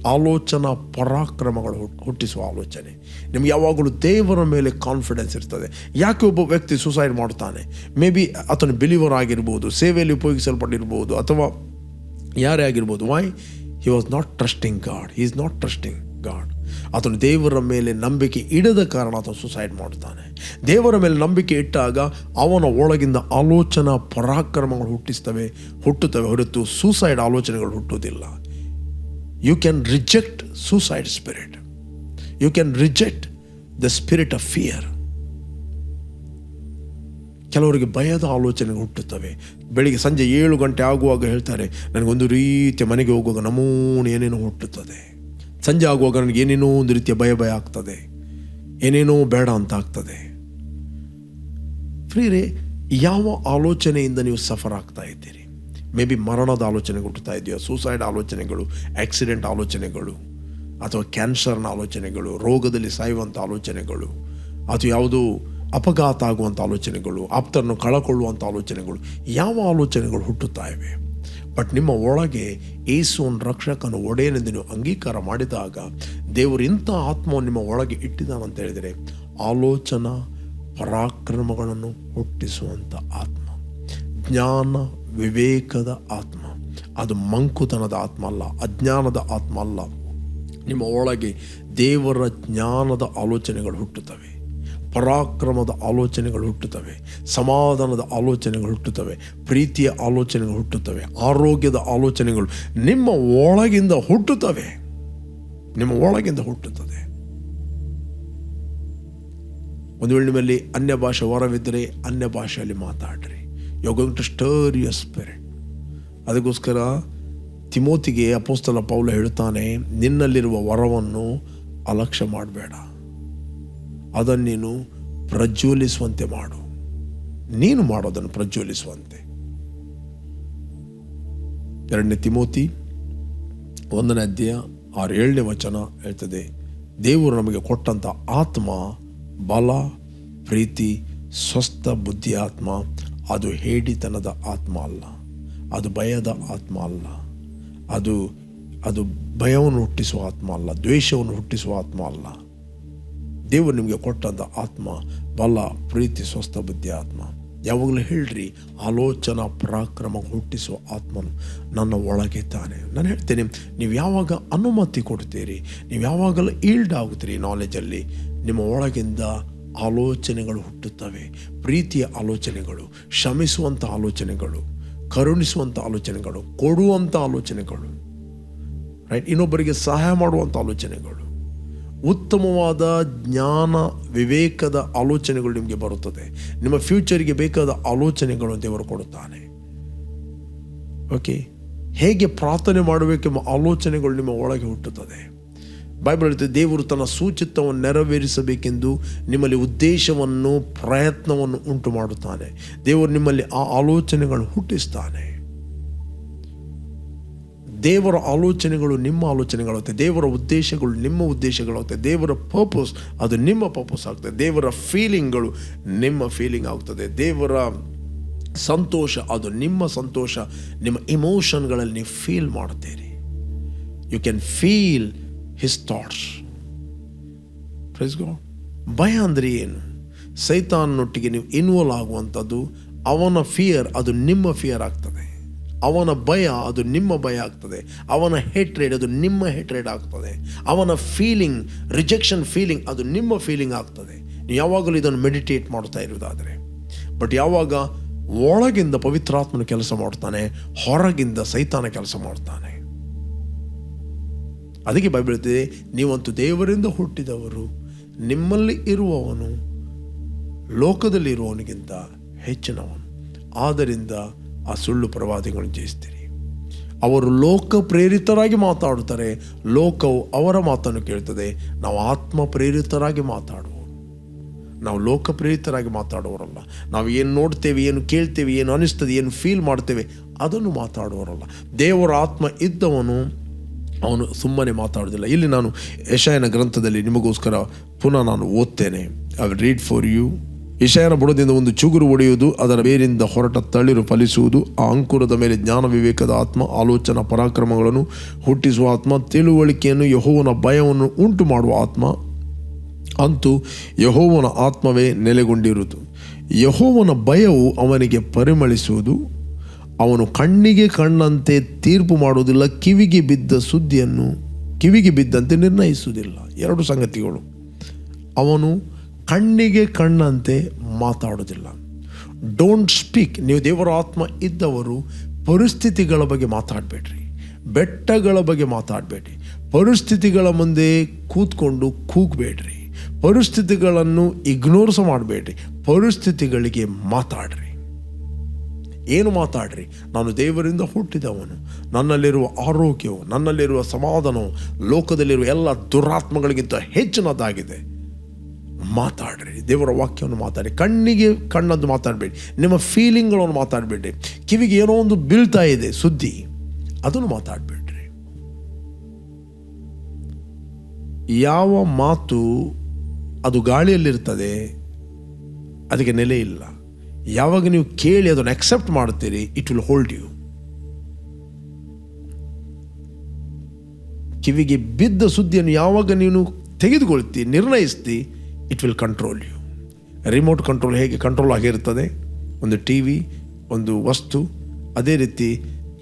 ಆಲೋಚನಾ ಪರಾಕ್ರಮಗಳು ಹುಟ್- ಹುಟ್ಟಿಸುವ ಆಲೋಚನೆ. ನಿಮ್ಗೆ ಯಾವಾಗಲೂ ದೇವರ ಮೇಲೆ ಕಾನ್ಫಿಡೆನ್ಸ್ ಇರ್ತದೆ. ಯಾಕೆ ಒಬ್ಬ ವ್ಯಕ್ತಿ ಸುಸೈಡ್ ಮಾಡ್ತಾನೆ? ಮೇ ಬಿ ಆತನು ಬಿಲಿವರ್ ಆಗಿರ್ಬೋದು, ಸೇವೆಯಲ್ಲಿ ಉಪಯೋಗಿಸಲ್ಪಟ್ಟಿರ್ಬೋದು ಅಥವಾ ಯಾರೇ ಆಗಿರ್ಬೋದು why he was not trusting God he is not trusting God ಆತನು ದೇವರ ಮೇಲೆ ನಂಬಿಕೆ ಇಡದ ಕಾರಣ ಆತನು ಸುಸೈಡ್ ಮಾಡ್ತಾನೆ ದೇವರ ಮೇಲೆ ನಂಬಿಕೆ ಇಟ್ಟಾಗ ಅವನ ಒಳಗಿಂದ ಆಲೋಚನಾ ಪರಾಕ್ರಮಗಳು ಹುಟ್ಟಿಸ್ತವೆ, ಹುಟ್ಟುತ್ತವೆ ಹೊರತು ಸೂಸೈಡ್ ಆಲೋಚನೆಗಳು ಹುಟ್ಟುವುದಿಲ್ಲ. You can reject suicide spirit you can reject the spirit of fear ಕೆಲವರಿಗೆ ಭಯದ ಆಲೋಚನೆ ಹುಟ್ಟುತ್ತವೆ. ಬೆಳಿಗ್ಗೆ ಸಂಜೆ ಏಳು ಗಂಟೆ ಆಗುವಾಗ ಹೇಳ್ತಾರೆ, ನನಗೊಂದು ರೀತಿಯ ಮನೆಗೆ ಹೋಗುವಾಗ ನಮೂನೆ ಏನೇನೋ ಹುಟ್ಟುತ್ತದೆ. ಸಂಜೆ ಆಗುವಾಗ ನನಗೆ ಏನೇನೋ ಒಂದು ರೀತಿಯ ಭಯ ಭಯ ಆಗ್ತದೆ. ಏನೇನೋ ಬೇಡ ಅಂತ ಆಗ್ತದೆ. ಪ್ರಿಯರೇ, ಯಾವ ಆಲೋಚನೆಯಿಂದ ನೀವು ಸಫರ್ ಆಗ್ತಾ ಇದ್ದೀರಿ? ಮೇ ಬಿ ಮರಣದ ಆಲೋಚನೆ ಹುಟ್ಟುತ್ತಾ ಇದೆಯೋ? ಸೂಸೈಡ್ ಆಲೋಚನೆಗಳು, ಆಕ್ಸಿಡೆಂಟ್ ಆಲೋಚನೆಗಳು, ಅಥವಾ ಕ್ಯಾನ್ಸರ್ನ ಆಲೋಚನೆಗಳು, ರೋಗದಲ್ಲಿ ಸಾಯುವಂಥ ಆಲೋಚನೆಗಳು, ಅಥವಾ ಯಾವುದು ಅಪಘಾತ ಆಗುವಂಥ ಆಲೋಚನೆಗಳು, ಆಪ್ತರನ್ನು ಕಳಕೊಳ್ಳುವಂಥ ಆಲೋಚನೆಗಳು, ಯಾವ ಆಲೋಚನೆಗಳು ಹುಟ್ಟುತ್ತಾ ಇವೆ ಬಟ್ ನಿಮ್ಮ ಒಳಗೆ ಏಸುವನ್ ರಕ್ಷಕನು ಒಡೆಯನೆಂದು ನೀವು ಅಂಗೀಕಾರ ಮಾಡಿದಾಗ ದೇವರು ಇಂಥ ಆತ್ಮವನ್ನು ನಿಮ್ಮ ಒಳಗೆ ಇಟ್ಟಿದ್ದಾನಂತ ಹೇಳಿದರೆ ಆಲೋಚನಾ ಪರಾಕ್ರಮಗಳನ್ನು ಹುಟ್ಟಿಸುವಂಥ ಆತ್ಮ. ಜ್ಞಾನ ವಿವೇಕದ ಆತ್ಮ. ಅದು ಮಂಕುತನದ ಆತ್ಮ ಅಲ್ಲ, ಅಜ್ಞಾನದ ಆತ್ಮ ಅಲ್ಲ. ನಿಮ್ಮ ಒಳಗೆ ದೇವರ ಜ್ಞಾನದ ಆಲೋಚನೆಗಳು ಹುಟ್ಟುತ್ತವೆ. ಪರಾಕ್ರಮದ ಆಲೋಚನೆಗಳು ಹುಟ್ಟುತ್ತವೆ, ಸಮಾಧಾನದ ಆಲೋಚನೆಗಳು ಹುಟ್ಟುತ್ತವೆ, ಪ್ರೀತಿಯ ಆಲೋಚನೆಗಳು ಹುಟ್ಟುತ್ತವೆ, ಆರೋಗ್ಯದ ಆಲೋಚನೆಗಳು ನಿಮ್ಮ ಒಳಗಿಂದ ಹುಟ್ಟುತ್ತವೆ. ನಿಮ್ಮ ಒಳಗಿಂದ ಹುಟ್ಟುತ್ತದೆ. ಒಂದು ವೇಳೆ ನಿಮ್ಮಲ್ಲಿ ಅನ್ಯ ಭಾಷೆ ವರವಿದ್ದರೆ ಅನ್ಯ ಭಾಷೆಯಲ್ಲಿ ಮಾತಾಡ್ರಿ. You going to stir your spirit ಅದಕ್ಕೋಸ್ಕರ ತಿಮೋತಿಗೆ ಅಪೋಸ್ತಲ ಪೌಲ ಹೇಳುತ್ತಾನೆ, ನಿನ್ನಲ್ಲಿರುವ ವರವನ್ನು ಅಲಕ್ಷ್ಯ ಮಾಡಬೇಡ. ಅದನ್ನು ನೀನು ಪ್ರಜ್ವಲಿಸುವಂತೆ ಮಾಡು. ನೀನು ಮಾಡೋದನ್ನು ಪ್ರಜ್ವಲಿಸುವಂತೆ. ಎರಡನೇ ತಿಮೋತಿ ಒಂದನೇ ಅಧ್ಯಾಯ ಆರು ಏಳನೇ ವಚನ ಹೇಳ್ತದೆ, ದೇವರು ನಮಗೆ ಕೊಟ್ಟಂಥ ಆತ್ಮ ಬಲ, ಪ್ರೀತಿ, ಸ್ವಸ್ಥ ಬುದ್ಧಿ ಆತ್ಮ, ಅದು ಹೇಡಿತನದ ಆತ್ಮ ಅಲ್ಲ, ಅದು ಭಯದ ಆತ್ಮ ಅಲ್ಲ, ಅದು ಅದು ಭಯವನ್ನು ಹುಟ್ಟಿಸುವ ಆತ್ಮ ಅಲ್ಲ, ದ್ವೇಷವನ್ನು ಹುಟ್ಟಿಸುವ ಆತ್ಮ ಅಲ್ಲ. ದೇವರು ನಿಮಗೆ ಕೊಟ್ಟಂಥ ಆತ್ಮ, ಬಲ, ಪ್ರೀತಿ, ಸ್ವಸ್ಥ ಬುದ್ಧಿ ಆತ್ಮ. ಯಾವಾಗಲೂ ಹೇಳ್ರಿ, ಆಲೋಚನಾ ಪರಾಕ್ರಮ ಹುಟ್ಟಿಸುವ ಆತ್ಮನು ನನ್ನ ಒಳಗೆ ತಾನೆ. ನಾನು ಹೇಳ್ತೇನೆ, ನೀವು ಯಾವಾಗ ಅನುಮತಿ ಕೊಡ್ತೀರಿ, ನೀವು ಯಾವಾಗಲೂ ಈಲ್ಡ್ ಆಗುತ್ತೀರಿ ನಾಲೆಜಲ್ಲಿ ನಿಮ್ಮ ಒಳಗಿಂದ ಆಲೋಚನೆಗಳು ಹುಟ್ಟುತ್ತವೆ. ಪ್ರೀತಿಯ ಆಲೋಚನೆಗಳು ಶ್ರಮಿಸುವಂಥ ಆಲೋಚನೆಗಳು ಕರುಣಿಸುವಂಥ ಆಲೋಚನೆಗಳು ಕೊಡುವಂಥ ಆಲೋಚನೆಗಳು ರೈಟ್ ಇನ್ನೊಬ್ಬರಿಗೆ ಸಹಾಯ ಮಾಡುವಂಥ ಆಲೋಚನೆಗಳು. ಉತ್ತಮವಾದ ಜ್ಞಾನ ವಿವೇಕದ ಆಲೋಚನೆಗಳು ನಿಮಗೆ ಬರುತ್ತದೆ. ನಿಮ್ಮ ಫ್ಯೂಚರ್ಗೆ ಬೇಕಾದ ಆಲೋಚನೆಗಳು ದೇವರು ಕೊಡುತ್ತಾನೆ ಓಕೆ ಹೇಗೆ ಪ್ರಾರ್ಥನೆ ಮಾಡಬೇಕೆಂಬ ಆಲೋಚನೆಗಳು ನಿಮ್ಮ ಒಳಗೆ ಹುಟ್ಟುತ್ತದೆ. ಬೈಬಲ್ ಹೇಳ್ತದೆ ದೇವರು ತನ್ನ ಸೂಚಿತವನ್ನು ನೆರವೇರಿಸಬೇಕೆಂದು ನಿಮ್ಮಲ್ಲಿ ಉದ್ದೇಶವನ್ನು, ಪ್ರಯತ್ನವನ್ನು ಉಂಟು ಮಾಡುತ್ತಾನೆ ದೇವರು ನಿಮ್ಮಲ್ಲಿ ಆ ಆಲೋಚನೆಗಳನ್ನು ಹುಟ್ಟಿಸ್ತಾನೆ. ದೇವರ ಆಲೋಚನೆಗಳು ನಿಮ್ಮ ಆಲೋಚನೆಗಳಾಗುತ್ತೆ ದೇವರ ಉದ್ದೇಶಗಳು ನಿಮ್ಮ ಉದ್ದೇಶಗಳಾಗುತ್ತೆ ದೇವರ ಪರ್ಪಸ್ ಅದು ನಿಮ್ಮ ಪರ್ಪಸ್ ಆಗ್ತದೆ. ದೇವರ ಫೀಲಿಂಗ್ಗಳು ನಿಮ್ಮ ಫೀಲಿಂಗ್ ಆಗ್ತದೆ. ದೇವರ ಸಂತೋಷ ಅದು ನಿಮ್ಮ ಸಂತೋಷ. ನಿಮ್ಮ ಇಮೋಷನ್ಗಳಲ್ಲಿ ನೀವು ಫೀಲ್ ಮಾಡ್ತೀರಿ you can feel his thoughts praise God ಭಯ ಅಂದರೆ ಏನು? ಸೈತಾನೊಟ್ಟಿಗೆ ನೀವು ಇನ್ವಾಲ್ವ್ ಆಗುವಂಥದ್ದು, ಅವನ ಫಿಯರ್ ಅದು ನಿಮ್ಮ ಫಿಯರ್ ಆಗ್ತದೆ. ಅವನ ಭಯ ಅದು ನಿಮ್ಮ ಭಯ ಆಗ್ತದೆ. ಅವನ ಹೇಟ್ರೇಡ್ ಅದು ನಿಮ್ಮ ಹೇಟ್ರೇಡ್ ಆಗ್ತದೆ. ಅವನ ಫೀಲಿಂಗ್ ರಿಜೆಕ್ಷನ್ ಫೀಲಿಂಗ್ ಅದು ನಿಮ್ಮ ಫೀಲಿಂಗ್ ಆಗ್ತದೆ. ನೀವು ಯಾವಾಗಲೂ ಇದನ್ನು ಮೆಡಿಟೇಟ್ ಮಾಡ್ತಾ ಇರುವುದಾದರೆ. ಬಟ್ ಯಾವಾಗ? ಒಳಗಿಂದ ಪವಿತ್ರಾತ್ಮನ ಕೆಲಸ ಮಾಡ್ತಾನೆ ಹೊರಗಿಂದ ಸೈತಾನ ಕೆಲಸ ಮಾಡ್ತಾನೆ ಅದಕ್ಕೆ ಬೈಬಲ್ ಹೇಳ್ತಿದೆ, ನೀವಂತೂ ದೇವರಿಂದ ಹುಟ್ಟಿದವರು. ನಿಮ್ಮಲ್ಲಿ ಇರುವವನು ಲೋಕದಲ್ಲಿ ಇರುವವನಿಗಿಂತ ಹೆಚ್ಚಿನವನು. ಆದ್ದರಿಂದ ಆ ಸುಳ್ಳು ಪ್ರವಾದಿಗಳನ್ನು ಜಯಿಸ್ತೀರಿ. ಅವರು ಲೋಕ ಪ್ರೇರಿತರಾಗಿ ಮಾತಾಡುತ್ತಾರೆ, ಲೋಕವು ಅವರ ಮಾತನ್ನು ಕೇಳ್ತದೆ ನಾವು ಆತ್ಮ ಪ್ರೇರಿತರಾಗಿ ಮಾತಾಡುವ ನಾವು ಲೋಕ ಪ್ರೇರಿತರಾಗಿ ಮಾತಾಡುವವರಲ್ಲ. ನಾವು ಏನು ನೋಡ್ತೇವೆ, ಏನು ಕೇಳ್ತೇವೆ, ಏನು ಅನಿಸ್ತದೆ, ಏನು ಫೀಲ್ ಮಾಡ್ತೇವೆ, ಅದನ್ನು ಮಾತಾಡುವವರಲ್ಲ. ದೇವರ ಆತ್ಮ ಇದ್ದವನು, ಅವನು ಸುಮ್ಮನೆ ಮಾತಾಡೋದಿಲ್ಲ ಇಲ್ಲಿ ನಾನು ಯಶಾಯನ ಗ್ರಂಥದಲ್ಲಿ ನಿಮಗೋಸ್ಕರ ಪುನಃ ನಾನು ಓದ್ತೇನೆ. I will read for you ಯಶಾಯನ ಬುಡದಿಂದ ಒಂದು ಚುಗುರು ಒಡೆಯುವುದು, ಅದರ ಬೇರಿಂದ ಹೊರಟ ತಳಿರು ಫಲಿಸುವುದು, ಆ ಅಂಕುರದ ಮೇಲೆ ಜ್ಞಾನ ವಿವೇಕದ ಆತ್ಮ, ಆಲೋಚನಾ ಪರಾಕ್ರಮಗಳನ್ನು ಹುಟ್ಟಿಸುವ ಆತ್ಮ, ತಿಳುವಳಿಕೆಯನ್ನು ಯಹೋವನ ಭಯವನ್ನು ಉಂಟು ಮಾಡುವ ಆತ್ಮ. ಅಂತೂ ಯಹೋವನ ಆತ್ಮವೇ ನೆಲೆಗೊಂಡಿರುವುದು. ಯಹೋವನ ಭಯವು ಅವನಿಗೆ ಪರಿಮಳಿಸುವುದು. ಅವನು ಕಣ್ಣಿಗೆ ಕಣ್ಣಂತೆ ತೀರ್ಪು ಮಾಡುವುದಿಲ್ಲ, ಕಿವಿಗೆ ಬಿದ್ದ ಸುದ್ದಿಯನ್ನು, ಕಿವಿಗೆ ಬಿದ್ದಂತೆ ನಿರ್ಣಯಿಸುವುದಿಲ್ಲ. ಎರಡು ಸಂಗತಿಗಳು. ಅವನು ಕಣ್ಣಿಗೆ ಕಣ್ಣಂತೆ ಮಾತಾಡೋದಿಲ್ಲ. ಡೋಂಟ್ ಸ್ಪೀಕ್ ನೀವು ದೇವರ ಆತ್ಮ ಇದ್ದವರು ಪರಿಸ್ಥಿತಿಗಳ ಬಗ್ಗೆ ಮಾತಾಡಬೇಡ್ರಿ. ಬೆಟ್ಟಗಳ ಬಗ್ಗೆ ಮಾತಾಡಬೇಡ್ರಿ. ಪರಿಸ್ಥಿತಿಗಳ ಮುಂದೆ ಕೂತ್ಕೊಂಡು ಕೂಗಬೇಡ್ರಿ. ಪರಿಸ್ಥಿತಿಗಳನ್ನು ಇಗ್ನೋರ್ಸ್ ಮಾಡಬೇಡ್ರಿ. ಪರಿಸ್ಥಿತಿಗಳಿಗೆ ಮಾತಾಡ್ರಿ. ಏನು ಮಾತಾಡ್ರಿ? ನಾನು ದೇವರಿಂದ ಹುಟ್ಟಿದವನು. ನನ್ನಲ್ಲಿರುವ ಆರೋಗ್ಯವು, ನನ್ನಲ್ಲಿರುವ ಸಮಾಧಾನವು, ಲೋಕದಲ್ಲಿರುವ ಎಲ್ಲ ದುರಾತ್ಮಗಳಿಗಿಂತ ಹೆಚ್ಚಿನದಾಗಿದೆ. ಮಾತಾಡ್ರಿ, ದೇವರ ವಾಕ್ಯವನ್ನು ಮಾತಾಡಿ ಕಣ್ಣಿಗೆ ಕಣ್ಣದ್ದು ಮಾತಾಡಬೇಡಿ, ನಿಮ್ಮ ಫೀಲಿಂಗ್ಗಳನ್ನು ಮಾತಾಡಬೇಡಿ ಕಿವಿಗೆ ಏನೋ ಒಂದು ಬೀಳ್ತಾ ಇದೆ ಸುದ್ದಿ, ಅದನ್ನು ಮಾತಾಡಬೇಡ್ರಿ. ಯಾವ ಮಾತು ಅದು ಗಾಳಿಯಲ್ಲಿರ್ತದೆ, ಅದಕ್ಕೆ ನೆಲೆ ಇಲ್ಲ. ಯಾವಾಗ ನೀವು ಕೇಳಿ ಅದನ್ನು ಅಕ್ಸೆಪ್ಟ್ ಮಾಡ್ತೀರಿ ಇಟ್ ವಿಲ್ ಹೋಲ್ಡ್ ಯು ಕಿವಿಗೆ ಬಿದ್ದ ಸುದ್ದಿಯನ್ನು ಯಾವಾಗ ನೀನು ತೆಗೆದುಕೊಳ್ತಿ ನಿರ್ಣಯಿಸ್ತಿ it will control you remote control ಹೇಗೆ ಕಂಟ್ರೋಲ್ ಆಗಿರ್ತದೆ ಒಂದು ಟಿ ವಿ ಒಂದು ವಸ್ತು, ಅದೇ ರೀತಿ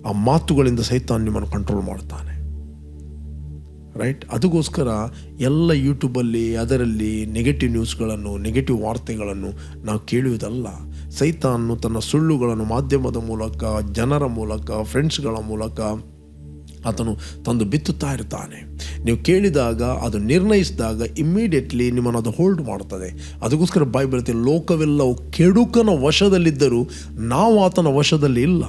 ಆ ಮಾತುಗಳಿಂದ ಸಹಿತ ನಿಮ್ಮನ್ನು ಕಂಟ್ರೋಲ್ ಮಾಡ್ತಾನೆ ರೈಟ್ ಅದಕ್ಕೋಸ್ಕರ ಎಲ್ಲ ಯೂಟ್ಯೂಬಲ್ಲಿ ಅದರಲ್ಲಿ ನೆಗೆಟಿವ್ ನ್ಯೂಸ್ಗಳನ್ನು ನೆಗೆಟಿವ್ ವಾರ್ತೆಗಳನ್ನು ನಾವು ಕೇಳುವುದಲ್ಲ. ಸೈತಾನ್ನು ತನ್ನ ಸುಳ್ಳುಗಳನ್ನು ಮಾಧ್ಯಮದ ಮೂಲಕ, ಜನರ ಮೂಲಕ ಫ್ರೆಂಡ್ಸ್ಗಳ ಮೂಲಕ ಆತನು ತಂದು ಬಿತ್ತುತ್ತಾ ಇರ್ತಾನೆ ನೀವು ಕೇಳಿದಾಗ, ಅದು ನಿರ್ಣಯಿಸಿದಾಗ ಇಮ್ಮಿಡಿಯೇಟ್ಲಿ ನಿಮ್ಮನ್ನು ಅದು ಹೋಲ್ಡ್ ಮಾಡ್ತದೆ ಅದಕ್ಕೋಸ್ಕರ ಬಾಯಿ ಬರುತ್ತೆ ಲೋಕವೆಲ್ಲವೂ ಕೆಡುಕನ ವಶದಲ್ಲಿದ್ದರೂ ನಾವು ಆತನ ವಶದಲ್ಲಿ ಇಲ್ಲ.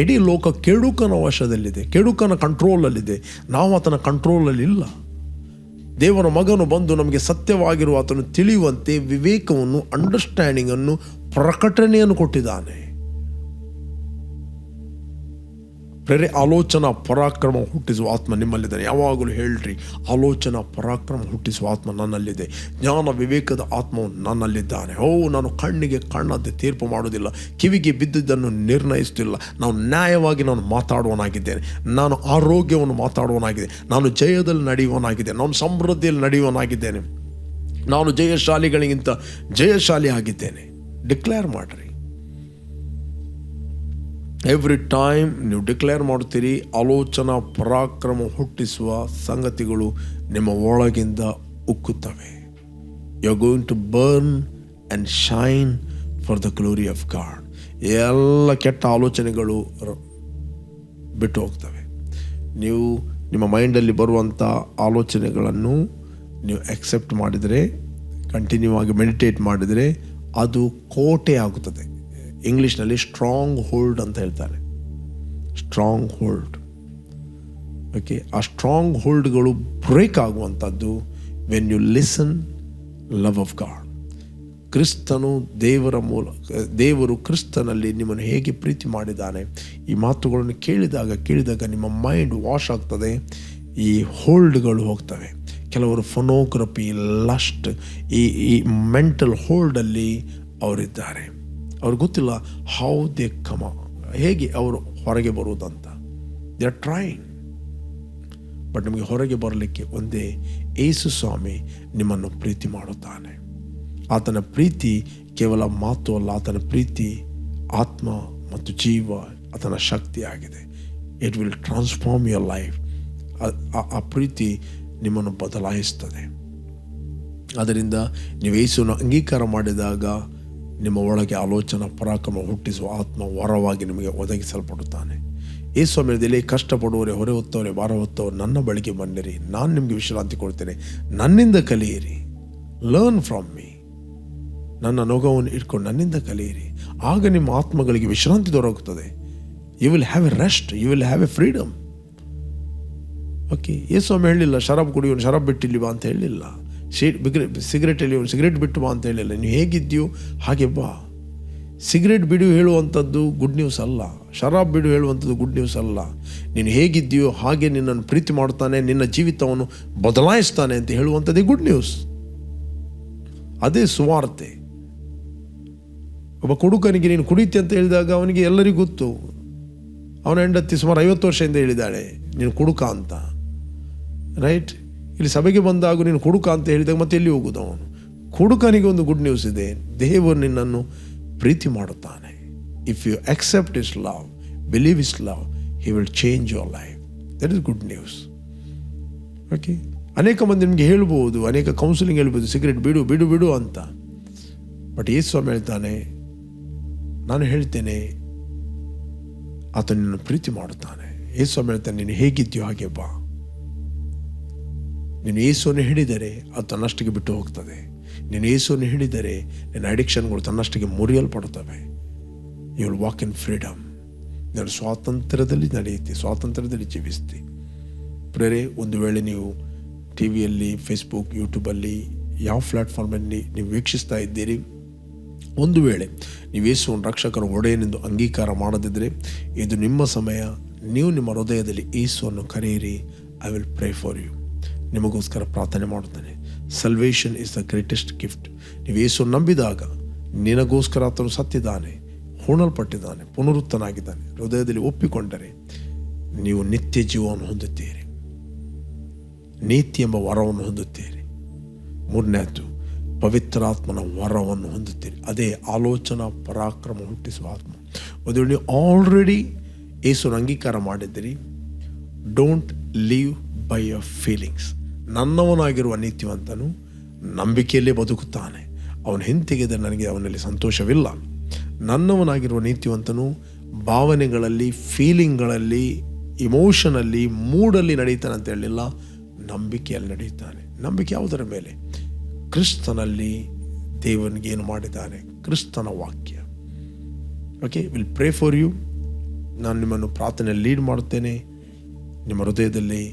ಇಡೀ ಲೋಕ ಕೆಡುಕನ ವಶದಲ್ಲಿದೆ, ಕೆಡುಕನ ಕಂಟ್ರೋಲಲ್ಲಿದೆ ನಾವು ಆತನ ಕಂಟ್ರೋಲಲ್ಲಿ ಇಲ್ಲ. ದೇವರ ಮಗನು ಬಂದು ನಮಗೆ ಸತ್ಯವಾಗಿರುವ ಆತನು ತಿಳಿಯುವಂತೆ ವಿವೇಕವನ್ನು ಅಂಡರ್ಸ್ಟ್ಯಾಂಡಿಂಗನ್ನು ಪ್ರಕಟಣೆಯನ್ನು ಕೊಟ್ಟಿದ್ದಾನೆ. ಪ್ರೇರೆ ಆಲೋಚನಾ ಪರಾಕ್ರಮ ಹುಟ್ಟಿಸುವ ಆತ್ಮ ನಿಮ್ಮಲ್ಲಿದ್ದಾನೆ. ಯಾವಾಗಲೂ ಹೇಳ್ರಿ, ಆಲೋಚನಾ ಪರಾಕ್ರಮ ಹುಟ್ಟಿಸುವ ಆತ್ಮ ನನ್ನಲ್ಲಿದೆ. ಜ್ಞಾನ ವಿವೇಕದ ಆತ್ಮವು ನನ್ನಲ್ಲಿದ್ದಾನೆ. ಓ, ನಾನು ಕಣ್ಣಿಗೆ ಕಣ್ಣದ್ದು ತೀರ್ಪು ಮಾಡೋದಿಲ್ಲ ಕಿವಿಗೆ ಬಿದ್ದುದನ್ನು ನಿರ್ಣಯಿಸುತ್ತಿಲ್ಲ ನಾನು ನ್ಯಾಯವಾಗಿ ನಾನು ಮಾತಾಡುವನಾಗಿದ್ದೇನೆ. ನಾನು ಆರೋಗ್ಯವನ್ನು ಮಾತಾಡುವನಾಗಿದೆ ನಾನು ಜಯದಲ್ಲಿ ನಡೆಯುವನಾಗಿದೆ ನಾನು ಸಮೃದ್ಧಿಯಲ್ಲಿ ನಡೆಯುವನಾಗಿದ್ದೇನೆ. ನಾನು ಜಯಶಾಲಿಗಳಿಗಿಂತ ಜಯಶಾಲಿ ಆಗಿದ್ದೇನೆ ಡಿಕ್ಲೇರ್ ಮಾಡಿರಿ. ಎವ್ರಿ ಟೈಮ್ ನೀವು ಡಿಕ್ಲೇರ್ ಮಾಡ್ತೀರಿ ಆಲೋಚನಾ ಪರಾಕ್ರಮ ಹುಟ್ಟಿಸುವ ಸಂಗತಿಗಳು ನಿಮ್ಮ ಒಳಗಿಂದ ಉಕ್ಕುತ್ತವೆ. You are going to burn and shine for the glory of God ಎಲ್ಲ ಕೆಟ್ಟ ಆಲೋಚನೆಗಳು ಬಿಟ್ಟು ಹೋಗ್ತವೆ. ನೀವು ನಿಮ್ಮ ಮೈಂಡಲ್ಲಿ ಬರುವಂಥ ಆಲೋಚನೆಗಳನ್ನು ನೀವು ಎಕ್ಸೆಪ್ಟ್ ಮಾಡಿದರೆ ಕಂಟಿನ್ಯೂ ಆಗಿ ಮೆಡಿಟೇಟ್ ಮಾಡಿದರೆ ಅದು ಕೋಟೆ ಆಗುತ್ತದೆ ಇಂಗ್ಲೀಷ್ನಲ್ಲಿ ಸ್ಟ್ರಾಂಗ್ ಹೋಲ್ಡ್ ಅಂತ ಹೇಳ್ತಾರೆ. ಸ್ಟ್ರಾಂಗ್ ಹೋಲ್ಡ್ ಓಕೆ ಆ ಸ್ಟ್ರಾಂಗ್ ಹೋಲ್ಡ್ಗಳು ಬ್ರೇಕ್ ಆಗುವಂಥದ್ದು when you listen love of God ಕ್ರಿಸ್ತನು ದೇವರ ಮೂಲಕ ದೇವರು ಕ್ರಿಸ್ತನಲ್ಲಿ ನಿಮ್ಮನ್ನು ಹೇಗೆ ಪ್ರೀತಿ ಮಾಡಿದ್ದಾನೆ, ಈ ಮಾತುಗಳನ್ನು ಕೇಳಿದಾಗ ಕೇಳಿದಾಗ ನಿಮ್ಮ ಮೈಂಡ್ ವಾಶ್ ಆಗ್ತದೆ, ಈ ಹೋಲ್ಡ್ಗಳು ಹೋಗ್ತವೆ. ಕೆಲವರು ಫೋನೋಗ್ರಫಿ ಲಸ್ಟ್ ಈ ಈ ಮೆಂಟಲ್ ಹೋಲ್ಡಲ್ಲಿ ಅವರಿದ್ದಾರೆ. ಅವ್ರಿಗೆ ಗೊತ್ತಿಲ್ಲ ಹೌ ದೇ ಕಮ ಹೇಗೆ ಅವರು ಹೊರಗೆ ಬರುವುದಂತ. ದೇ ಆರ್ ಟ್ರೈಂಗ್ ಬಟ್ ನಿಮಗೆ ಹೊರಗೆ ಬರಲಿಕ್ಕೆ ಒಂದೇ ಏಸು ಸ್ವಾಮಿ ನಿಮ್ಮನ್ನು ಪ್ರೀತಿ ಮಾಡುತ್ತಾನೆ. ಆತನ ಪ್ರೀತಿ ಕೇವಲ ಮಾತು ಅಲ್ಲ, ಆತನ ಪ್ರೀತಿ ಆತ್ಮ ಮತ್ತು ಜೀವ, ಆತನ ಶಕ್ತಿ ಆಗಿದೆ. It will transform your life ಆ ಪ್ರೀತಿ ನಿಮ್ಮನ್ನು ಬದಲಾಯಿಸ್ತದೆ. ಅದರಿಂದ ನೀವು ಯೇಸುವನ್ನು ಅಂಗೀಕಾರ ಮಾಡಿದಾಗ ನಿಮ್ಮ ಒಳಗೆ ಆಲೋಚನಾ ಪರಾಕ್ರಮ ಹುಟ್ಟಿಸುವ ಆತ್ಮ ವರವಾಗಿ ನಿಮಗೆ ಒದಗಿಸಲ್ಪಡುತ್ತಾನೆ. ಈ ಸಮಯದಲ್ಲಿ ಕಷ್ಟಪಡುವರೆ ಹೊರೆ ಹೊತ್ತವರೇ ಭಾರ ಹೊತ್ತವರು ನನ್ನ ಬಳಿಗೆ ಬನ್ನಿರಿ ನಾನು ನಿಮಗೆ ವಿಶ್ರಾಂತಿ ಕೊಡ್ತೇನೆ. ನನ್ನಿಂದ ಕಲಿಯಿರಿ. ಲರ್ನ್ ಫ್ರಮ್ ಮೀ ನನ್ನ ನೊಗವನ್ನು ಇಟ್ಕೊಂಡು ನನ್ನಿಂದ ಕಲಿಯಿರಿ. ಆಗ ನಿಮ್ಮ ಆತ್ಮಗಳಿಗೆ ವಿಶ್ರಾಂತಿ ದೊರಕುತ್ತದೆ. You will have a rest you will have a freedom okay ಯೇಸ್ವಾಮಿ ಹೇಳಿಲ್ಲ, ಶರಬ್ ಕುಡಿಯೋನು, ಶರಬ್ ಬಿಟ್ಟಿಲ್ವಾ ಅಂತ ಹೇಳಿಲ್ಲ. ಶೀ ಬಿಗ್ರೆ ಸಿಗರೇಟ್ ಎಲ್ಲಿ ಸಿಗರೇಟ್ ಬಿಟ್ಟು ಬಾ ಅಂತ ಹೇಳಿಲ್ಲ. ನೀವು ಹೇಗಿದ್ದೀಯೋ ಹಾಗೆ ಬಾ. ಸಿಗರೆಟ್ ಬಿಡು ಹೇಳುವಂಥದ್ದು ಗುಡ್ ನ್ಯೂಸ್ ಅಲ್ಲ. ಶರಾಬ್ ಬಿಡು ಹೇಳುವಂಥದ್ದು ಗುಡ್ ನ್ಯೂಸ್ ಅಲ್ಲ. ನೀನು ಹೇಗಿದ್ದೀಯೋ ಹಾಗೆ ನಿನ್ನನ್ನು ಪ್ರೀತಿ ಮಾಡ್ತಾನೆ, ನಿನ್ನ ಜೀವಿತವನ್ನು ಬದಲಾಯಿಸ್ತಾನೆ ಅಂತ ಹೇಳುವಂಥದ್ದೇ ಗುಡ್ ನ್ಯೂಸ್ ಅದೇ ಸುವಾರ್ತೆ. ಒಬ್ಬ ಕುಡುಕನಿಗೆ ನೀನು ಕುಡಿತಿ ಅಂತ ಹೇಳಿದಾಗ ಅವನಿಗೆ ಎಲ್ಲರಿಗೂ ಗೊತ್ತು. ಅವನ ಹೆಂಡತಿ ಸುಮಾರು ಐವತ್ತು ವರ್ಷದಿಂದ ಹೇಳಿದ್ದಾಳೆ, ನೀನು ಕುಡುಕ ಅಂತ. ರೈಟ್ ಇಲ್ಲಿ ಸಭೆಗೆ ಬಂದಾಗ ನೀನು ಕುಡುಕ ಅಂತ ಹೇಳಿದಾಗ ಮತ್ತೆ ಎಲ್ಲಿ ಹೋಗುದು ಅವನು? ಕುಡುಕನಿಗೆ ಒಂದು ಗುಡ್ ನ್ಯೂಸ್ ಇದೆ. ದೇವರು ನಿನ್ನನ್ನು ಪ್ರೀತಿ ಮಾಡುತ್ತಾನೆ. If you accept is love believe is love he will change your life that is good news okay ಅನೇಕ ಮಂದಿ ನಿಮಗೆ ಹೇಳ್ಬೋದು, ಅನೇಕ ಕೌನ್ಸಿಲಿಂಗ್ ಹೇಳ್ಬೋದು ಸಿಗರೇಟ್ ಬಿಡು ಬಿಡು ಬಿಡು ಅಂತ. ಬಟ್ ಯೇಸು ಸ್ವಾಮಿ ಹೇಳ್ತಾನೆ, ನಾನು ಹೇಳ್ತೇನೆ ಆತ ನಿನ್ನನ್ನು ಪ್ರೀತಿ ಮಾಡುತ್ತಾನೆ. ಯೇಸು ಸ್ವಾಮಿ ಹೇಳ್ತಾನೆ, ನೀನು ಹೇಗಿದ್ಯೋ ಹಾಗೆ ಬಾ. ನೀನು ಏಸುವನ್ನು ಹಿಡಿದರೆ ಅದು ತನ್ನಷ್ಟಕ್ಕೆ ಬಿಟ್ಟು ಹೋಗ್ತದೆ. ನೀನು ಏಸುವನ್ನು ಹಿಡಿದರೆ ನಿನ್ನ ಅಡಿಕ್ಷನ್ಗಳು ತನ್ನಷ್ಟಿಗೆ ಮುರಿಯಲ್ಪಡುತ್ತವೆ. You will walk in freedom ನೀನು ಸ್ವಾತಂತ್ರ್ಯದಲ್ಲಿ ನಡೆಯುತ್ತೆ, ಸ್ವಾತಂತ್ರ್ಯದಲ್ಲಿ ಜೀವಿಸ್ತಿ. ಪ್ರೇರೆ ಒಂದು ವೇಳೆ ನೀವು ಟಿ ವಿಯಲ್ಲಿ ಫೇಸ್ಬುಕ್ ಯೂಟ್ಯೂಬಲ್ಲಿ ಯಾವ ಪ್ಲ್ಯಾಟ್ಫಾರ್ಮಲ್ಲಿ ನೀವು ವೀಕ್ಷಿಸ್ತಾ ಇದ್ದೀರಿ, ಒಂದು ವೇಳೆ ನೀವು ಯೇಸುವನ್ನು ರಕ್ಷಕರ ಒಡೆಯನೆಂದು ಅಂಗೀಕಾರ ಮಾಡದಿದ್ದರೆ, ಇದು ನಿಮ್ಮ ಸಮಯ. ನೀವು ನಿಮ್ಮ ಹೃದಯದಲ್ಲಿ ಏಸುವನ್ನು ಕರೆಯಿರಿ. I will pray for you ನಿಮಗೋಸ್ಕರ ಪ್ರಾರ್ಥನೆ ಮಾಡುತ್ತೇನೆ. Salvation is the greatest gift ನೀವು ಯೇಸುವನ್ನು ನಂಬಿದಾಗ ನಿನಗೋಸ್ಕರ ಆತನು ಸತ್ತಿದ್ದಾನೆ, ಹೂಣಲ್ಪಟ್ಟಿದ್ದಾನೆ, ಪುನರುತ್ತನಾಗಿದ್ದಾನೆ, ಹೃದಯದಲ್ಲಿ ಒಪ್ಪಿಕೊಂಡರೆ ನೀವು ನಿತ್ಯ ಜೀವವನ್ನು ಹೊಂದುತ್ತೀರಿ. ನೀತಿ ಎಂಬ ವರವನ್ನು ಹೊಂದುತ್ತೀರಿ. ಮೂರನೇದ್ದು ಪವಿತ್ರಾತ್ಮನ ವರವನ್ನು ಹೊಂದುತ್ತೀರಿ. ಅದೇ ಆಲೋಚನಾ ಪರಾಕ್ರಮ ಹುಟ್ಟಿಸುವ ಆತ್ಮ. ಒಂದು ನೀವು ಆಲ್ರೆಡಿ ಏಸುನ ಅಂಗೀಕಾರ ಮಾಡಿದ್ದೀರಿ don't live by your feelings ನನ್ನವನಾಗಿರುವ ನೀತಿವಂತನು ನಂಬಿಕೆಯಲ್ಲೇ ಬದುಕುತ್ತಾನೆ. ಅವನು ಹಿಂತೆಗೆದ ನನಗೆ ಅವನಲ್ಲಿ ಸಂತೋಷವಿಲ್ಲ. ನನ್ನವನಾಗಿರುವ ನೀತಿವಂತನು ಭಾವನೆಗಳಲ್ಲಿ ಫೀಲಿಂಗ್ಗಳಲ್ಲಿ ಇಮೋಷನಲ್ಲಿ ಮೂಡಲ್ಲಿ ನಡೀತಾನೆ ಅಂತ ಹೇಳಿಲ್ಲ, ನಂಬಿಕೆಯಲ್ಲಿ ನಡೆಯುತ್ತಾನೆ. ನಂಬಿಕೆ ಯಾವುದರ ಮೇಲೆ? ಕ್ರಿಸ್ತನಲ್ಲಿ ದೇವನಿಗೆ ಏನು ಮಾಡಿದ್ದಾನೆ? ಕ್ರಿಸ್ತನ ವಾಕ್ಯ. Okay will pray for you ನಾನು ನಿಮ್ಮನ್ನು ಪ್ರಾರ್ಥನೆ ಲೀಡ್ ಮಾಡುತ್ತೇನೆ. ನಿಮ್ಮ ಹೃದಯದಲ್ಲಿ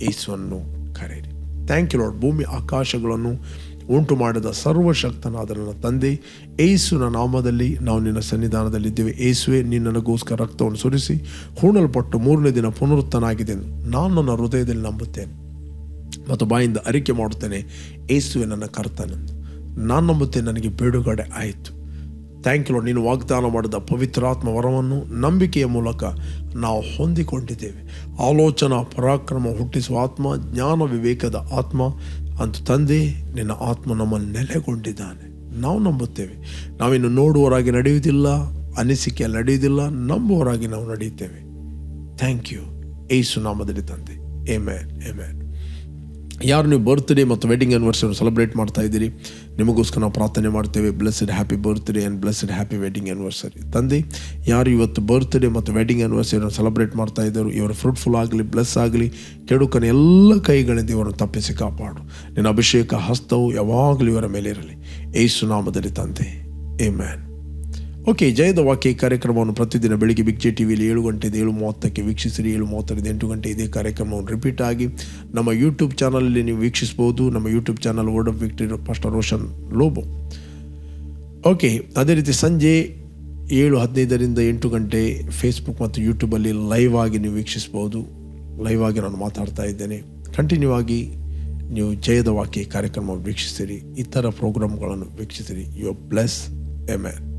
ಯೇಸುವನ್ನು ಕರೆಯಿರಿ. ಥ್ಯಾಂಕ್ ಯು ಲಾರ್ಡ್ ಭೂಮಿ ಆಕಾಶಗಳನ್ನು ಉಂಟು ಮಾಡಿದ ಸರ್ವಶಕ್ತನಾದ ನನ್ನ ತಂದೆ ಏಸುನ ನಾಮದಲ್ಲಿ ನಾವು ನಿನ್ನ ಸನ್ನಿಧಾನದಲ್ಲಿದ್ದೇವೆ. ಏಸುವೆ ನಿನ್ನನಗೋಸ್ಕರ ರಕ್ತವನ್ನು ಸುರಿಸಿ, ಹೂಣಲ್ಪಟ್ಟು ಮೂರನೇ ದಿನ ಪುನರುತ್ತನಾಗಿದೆ ನಾನು ನನ್ನ ಹೃದಯದಲ್ಲಿ ನಂಬುತ್ತೇನೆ ಮತ್ತು ಬಾಯಿಂದ ಅರಿಕೆ ಮಾಡುತ್ತೇನೆ. ಏಸುವೆ ನನ್ನ ಕರ್ತನೆಂದು. ನಾನು ನಂಬುತ್ತೇನೆ, ನನಗೆ ಬಿಡುಗಡೆ ಆಯಿತು. ಥ್ಯಾಂಕ್ ಯು ನೀನು ವಾಗ್ದಾನ ಮಾಡಿದ ಪವಿತ್ರಾತ್ಮ ವರವನ್ನು ನಂಬಿಕೆಯ ಮೂಲಕ ನಾವು ಹೊಂದಿಕೊಂಡಿದ್ದೇವೆ. ಆಲೋಚನಾ ಪರಾಕ್ರಮ ಹುಟ್ಟಿಸುವ ಆತ್ಮ, ಜ್ಞಾನ ವಿವೇಕದ ಆತ್ಮ ಅಂತ ತಂದೆ, ನಿನ್ನ ಆತ್ಮ ನಮ್ಮಲ್ಲಿ ನೆಲೆಗೊಂಡಿದ್ದಾನೆ. ನಾವು ನಂಬುತ್ತೇವೆ. ನಾವಿನ್ನು ನೋಡುವರಾಗಿ ನಡೆಯುವುದಿಲ್ಲ ಅನಿಸಿಕೆಯಲ್ಲಿ ನಡೆಯುವುದಿಲ್ಲ ನಂಬುವರಾಗಿ ನಾವು ನಡೆಯುತ್ತೇವೆ. ಥ್ಯಾಂಕ್ ಯು ಏಸು ನಾಮದಲ್ಲಿ ತಂದೆ. ಏಮೇನ್ ಎಮ್ಯಾನ್ ಯಾರು ನೀವು ಬರ್ತ್ಡೇ ಮತ್ತು ವೆಡ್ಡಿಂಗ್ ಆ್ಯನಿವರ್ಸರಿ ಸೆಲೆಬ್ರೇಟ್ ಮಾಡ್ತಾ ಇದ್ದೀರಿ, ನಿಮಗೋಸ್ಕರ ನಾವು ಪ್ರಾರ್ಥನೆ ಮಾಡ್ತೇವೆ. Blessed happy birthday and blessed happy wedding anniversary ತಂದೆ, ಯಾರು ಇವತ್ತು ಬರ್ತ್ಡೇ ಮತ್ತು ವೆಡ್ಡಿಂಗ್ ಆ್ಯನಿವರ್ಸರಿಯನ್ನು ಸೆಲೆಬ್ರೇಟ್ ಮಾಡ್ತಾ ಇದ್ದರು, ಇವರು ಫ್ರೂಟ್ಫುಲ್ ಆಗಲಿ ಬ್ಲೆಸ್ ಆಗಲಿ ಕೆಡುಕನ ಎಲ್ಲ ಕೈಗಳಿಂದ ಇವರನ್ನು ತಪ್ಪಿಸಿ ಕಾಪಾಡು. ನಿನ್ನ ಅಭಿಷೇಕ ಹಸ್ತವು ಯಾವಾಗಲೂ ಇವರ ಮೇಲೆ ಇರಲಿ. ಏಸು ನಾಮದಲ್ಲಿ ತಂದೆ. ಎ ಮ್ಯಾನ್ ಓಕೆ ಜಯದ ವಾಕ್ಯ ಕಾರ್ಯಕ್ರಮವನ್ನು ಪ್ರತಿದಿನ ಬೆಳಿಗ್ಗೆ ಬಿಗ್ ಜೆ ವಿಲಿ ಏಳು ಗಂಟೆಯಿಂದ ಏಳು ಮೂವತ್ತಕ್ಕೆ ವೀಕ್ಷಿಸಿರಿ. ಏಳು ಮೂವತ್ತರಿಂದ ಎಂಟು ಗಂಟೆ ಇದೇ ಕಾರ್ಯಕ್ರಮವನ್ನು ರಿಪೀಟ್ ಆಗಿ ನಮ್ಮ ಯೂಟ್ಯೂಬ್ ಚಾನಲಲ್ಲಿ ನೀವು ವೀಕ್ಷಿಸ್ಬೋದು ನಮ್ಮ YouTube channel Word of Victory pastor Roshan Lobo okay ಅದೇ ರೀತಿ ಸಂಜೆ ಏಳು ಹದಿನೈದರಿಂದ ಎಂಟು ಗಂಟೆ ಫೇಸ್ಬುಕ್ ಮತ್ತು ಯೂಟ್ಯೂಬಲ್ಲಿ ಲೈವ್ ಆಗಿ ನೀವು ವೀಕ್ಷಿಸ್ಬೋದು ಲೈವ್ ಆಗಿ ನಾನು ಮಾತಾಡ್ತಾ ಇದ್ದೇನೆ. ಕಂಟಿನ್ಯೂ ಆಗಿ ನೀವು ಜಯದ ವಾಕ್ಯ ಈ ಕಾರ್ಯಕ್ರಮವನ್ನು ವೀಕ್ಷಿಸಿರಿ. ಇತರ ಪ್ರೋಗ್ರಾಮ್ಗಳನ್ನು ವೀಕ್ಷಿಸಿರಿ. You bless amen